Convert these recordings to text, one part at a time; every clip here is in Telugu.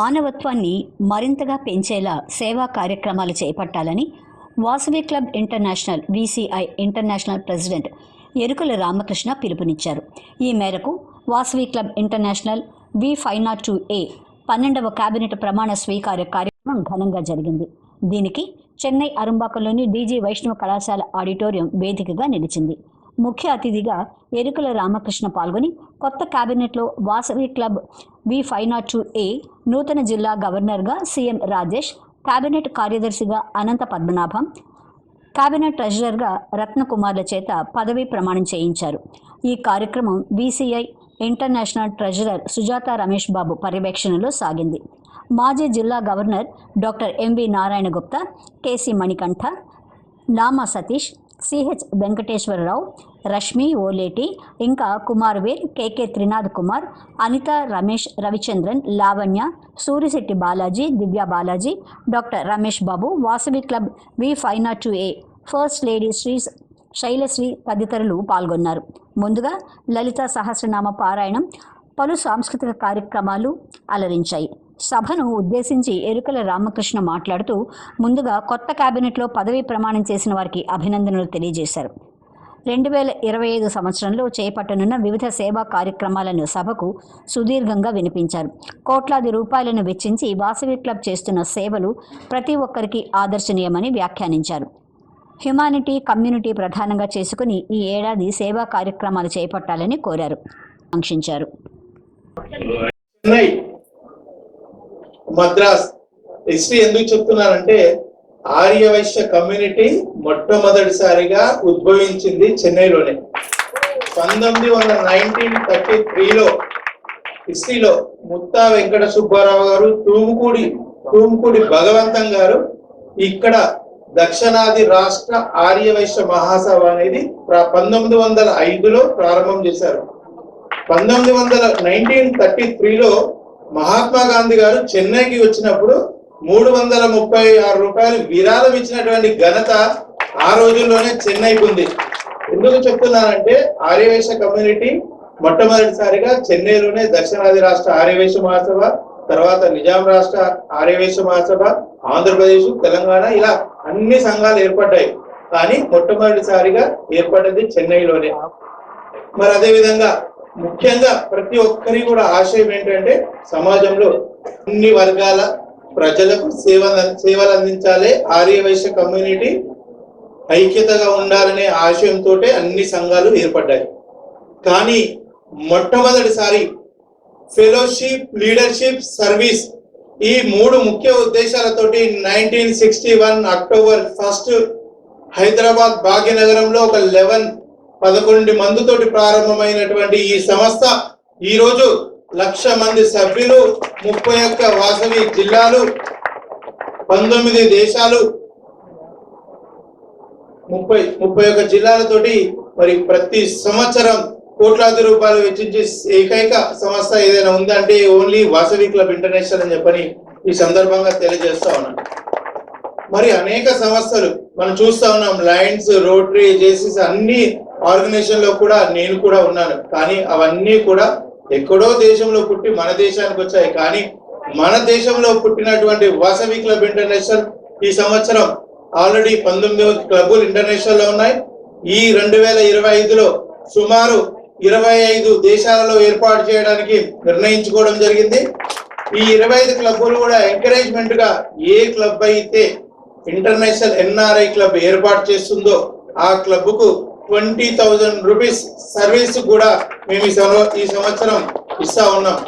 మానవత్వాన్ని మరింతగా పెంచేలా సేవా కార్యక్రమాలు చేపట్టాలని Vasavi club international VCI international president Erukala Ramakrishna పిలుపునిచ్చారు. ఈ మేరకు Vasavi club international V five nought two A పన్నెండవ కేబినెట్ ప్రమాణ స్వీకార కార్యక్రమం ఘనంగా జరిగింది. దీనికి చెన్నై అరుంబాకంలోని డీజీ వైష్ణవ కళాశాల ఆడిటోరియం వేదికగా నిలిచింది. ముఖ్య అతిథిగా ఎరుకల రామకృష్ణ పాల్గొని కొత్త కేబినెట్లో Vasavi club V five nought two A నూతన జిల్లా గవర్నర్గా సీఎం రాజేష్ కేబినెట్ కార్యదర్శిగా అనంత పద్మనాభం కేబినెట్ ట్రెజరర్గా రత్నకుమార్ల చేత పదవి ప్రమాణం చేయించారు. ఈ కార్యక్రమం BCI international treasurer Sujatha Ramesh Babu పర్యవేక్షణలో సాగింది. మాజీ జిల్లా governor doctor MV Narayana Gupta KC Manikanta Nama Satish CH Venkateswararao Rashmi Oleti ఇంకా Kumarveer KK Trinath Kumar Anitha Ramesh Ravichandran Lavanya Surisetti Balaji Divya Balaji doctor Ramesh Babu Vasavi club V five nought two A first lady Shri Sailasri తదితరులు పాల్గొన్నారు. ముందుగా లలిత సహస్రనామ పారాయణం పలు సాంస్కృతిక కార్యక్రమాలు అలరించాయి. సభను ఉద్దేశించి ఎరుకల రామకృష్ణ మాట్లాడుతూ ముందుగా కొత్త కేబినెట్లో పదవీ ప్రమాణం చేసిన వారికి అభినందనలు తెలియజేశారు. రెండు వేల ఇరవై ఐదు సంవత్సరంలో చేపట్టనున్న వివిధ సేవా కార్యక్రమాలను సభకు సుదీర్ఘంగా వినిపించారు. కోట్లాది రూపాయలను వెచ్చించి వాసవి క్లబ్ చేస్తున్న సేవలు ప్రతి ఒక్కరికి ఆదర్శనీయమని వ్యాఖ్యానించారు. హ్యుమానిటీ కమ్యూనిటీ ప్రధానంగా చేసుకుని ఈ ఏడాది సేవా కార్యక్రమాలు చేపట్టాలని కోరారు. ఆకాంక్షించారు. మద్రాస్. హిస్టరీ ఎందుకు చెప్తున్నానంటే ఆర్యవైశ్య కమ్యూనిటీ మొట్టమొదటిసారిగా ఉద్భవించింది చెన్నైలోనే. పంతొమ్మిది వందల నైన్టీన్ థర్టీ త్రీలో హిస్టరీలో ముత్తా వెంకట సుబ్బారావు గారు తూముకూడి తూముకూడి భగవంతం గారు ఇక్కడ దక్షిణాది రాష్ట్ర ఆర్యవైశ్య మహాసభ అనేది పంతొమ్మిది వందల ఐదులో ప్రారంభం చేశారు. పంతొమ్మిది వందల నైన్టీన్ థర్టీ త్రీలో మహాత్మా గాంధీ గారు చెన్నైకి వచ్చినప్పుడు మూడు వందల ముప్పై ఆరు రూపాయలు విరాళం ఇచ్చినటువంటి ఘనత ఆ రోజుల్లోనే చెన్నైకి ఉంది. ఎందుకు చెప్తున్నానంటే ఆర్యవేశ కమ్యూనిటీ మొట్టమొదటిసారిగా చెన్నైలోనే దక్షిణాది రాష్ట్ర ఆర్యవేశ మహాసభ తర్వాత నిజాం రాష్ట్ర ఆర్యవేశ మహాసభ ఆంధ్రప్రదేశ్ తెలంగాణ ఇలా అన్ని సంఘాలు ఏర్పడ్డాయి. కానీ మొట్టమొదటిసారిగా ఏర్పడ్డది చెన్నైలోనే. మరి అదే విధంగా ముఖ్యంగా ప్రతి ఒక్కరి కూడా ఆశయం ఏంటంటే సమాజంలో అన్ని వర్గాల ప్రజలకు సేవ సేవలు అందించాలి. ఆర్యవైశ్య కమ్యూనిటీ ఐక్యతగా ఉండాలనే ఆశయంతో అన్ని సంఘాలు ఏర్పడ్డాయి. కానీ మొట్టమొదటిసారి ఫెలోషిప్ లీడర్షిప్ సర్వీస్ ఈ మూడు ముఖ్య ఉద్దేశాలతోటి nineteen sixty one October first Hyderabad భాగ్యనగరంలో ఒక లెవెన్ పదకొండు మందితోటి ప్రారంభమైనటువంటి ఈ సంస్థ ఈ రోజు లక్ష మంది సభ్యులు ముప్పై ఒక్క వాసవి జిల్లాలు పంతొమ్మిది దేశాలు ముప్పై ముప్పై ఒక్క జిల్లాలతోటి మరి ప్రతి సంవత్సరం కోట్లాది రూపాయలు వెచ్చించే ఏకైక సంస్థ ఏదైనా ఉందంటే ఓన్లీ వాసవి క్లబ్ ఇంటర్నేషనల్ అని చెప్పని ఈ సందర్భంగా తెలియజేస్తా ఉన్నాను. మరి అనేక సంస్థలు మనం చూస్తా ఉన్నాం లయన్స్ రోటరీ జేసీస్ అన్ని ఆర్గనైజేషన్లో కూడా నేను కూడా ఉన్నాను. కానీ అవన్నీ కూడా ఎక్కడో దేశంలో పుట్టి మన దేశానికి వచ్చాయి. కానీ మన దేశంలో పుట్టినటువంటి వాసవి క్లబ్ ఇంటర్నేషనల్ ఈ సంవత్సరం ఆల్రెడీ పంతొమ్మిది క్లబ్బులు ఇంటర్నేషనల్లో ఉన్నాయి. ఈ రెండు వేల ఇరవై ఐదులో సుమారు ఇరవై ఐదు దేశాలలో ఏర్పాటు చేయడానికి నిర్ణయించుకోవడం జరిగింది. ఈ ఇరవై ఐదు క్లబ్బులు కూడా ఎంకరేజ్మెంట్గా ఏ క్లబ్ అయితే ఇంటర్నేషనల్ ఎన్ఆర్ఐ క్లబ్ ఏర్పాటు చేస్తుందో ఆ క్లబ్కు ట్వంటీ థౌజండ్ రూపీస్ సర్వీస్ కూడా మేము ఈ ఈ సంవత్సరం ఇస్తా ఉన్నాం.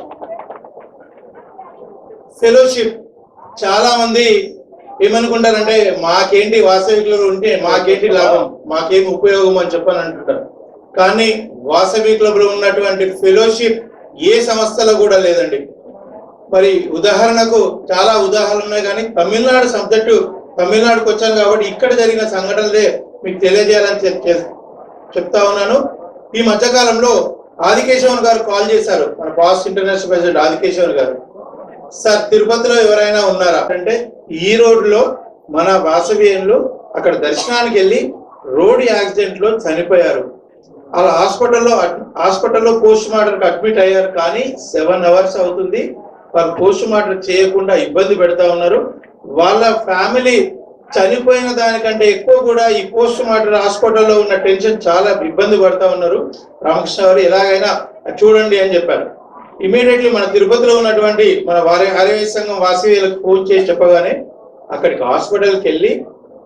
ఫెలోషిప్ చాలా మంది ఏమనుకుంటారంటే మాకేంటి వాసవికులు క్లబ్ ఉంటే మాకేంటి లాభం మాకేం ఉపయోగం అని చెప్పని అంటుంటారు. కానీ వాసవి క్లబ్లో ఉన్నటువంటి ఫెలోషిప్ ఏ సంస్థలో కూడా లేదండి. మరి ఉదాహరణకు చాలా ఉదాహరణలు ఉన్నాయి కానీ తమిళనాడు సబ్జెక్టు తమిళనాడుకు వచ్చాను కాబట్టి ఇక్కడ జరిగిన సంఘటనలే మీకు తెలియజేయాలని చెప్- చెప్తా ఉన్నాను. ఈ మధ్యకాలంలో ఆదికేశవన్ గారు కాల్ చేశారు. మన పాస్ట్ ఇంటర్నేషనల్ ప్రెసిడెంట్ ఆదికేశవన్ గారు. సార్ తిరుపతిలో ఎవరైనా ఉన్నారా? అంటే ఈ రోడ్లో మన వాసవ్యంలో అక్కడ దర్శనానికి వెళ్ళి రోడ్ యాక్సిడెంట్లో చనిపోయారు. అలా హాస్పిటల్లో హాస్పిటల్లో పోస్ట్ మార్టర్కి అడ్మిట్ అయ్యారు కానీ సెవెన్ అవర్స్ అవుతుంది. వాళ్ళు పోస్ట్ మార్టం చేయకుండా ఇబ్బంది పెడతా ఉన్నారు. వాళ్ళ ఫ్యామిలీ చనిపోయిన దానికంటే ఎక్కువ కూడా ఈ పోస్ట్ మార్టం హాస్పిటల్లో ఉన్న టెన్షన్ చాలా ఇబ్బంది పడతా ఉన్నారు. రామకృష్ణ గారు ఎలాగైనా చూడండి అని చెప్పారు. ఇమీడియట్లీ మన తిరుపతిలో ఉన్నటువంటి మన వారి హరివే సంఘం వాసవీయులకు ఫోన్ చేసి చెప్పగానే అక్కడికి హాస్పిటల్కి వెళ్ళి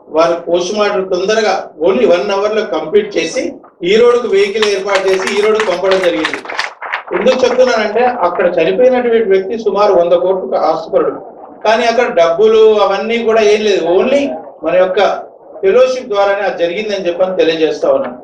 వాళ్ళ పోస్ట్ మార్టం తొందరగా ఓన్లీ వన్ అవర్లో కంప్లీట్ చేసి ఈ రోడ్డుకు వెహికల్ ఏర్పాటు చేసి ఈ రోడ్డుకు పంపడం జరిగింది. ఎందుకు చెప్తున్నానంటే అక్కడ చనిపోయినటువంటి వ్యక్తి సుమారు వంద కోట్లకు ఆస్తుపరుడు కానీ అక్కడ డబ్బులు అవన్నీ కూడా ఏం లేదు. ఓన్లీ మన యొక్క ఫెలోషిప్ ద్వారానే అది జరిగిందని చెప్పని తెలియజేస్తా ఉన్నాను.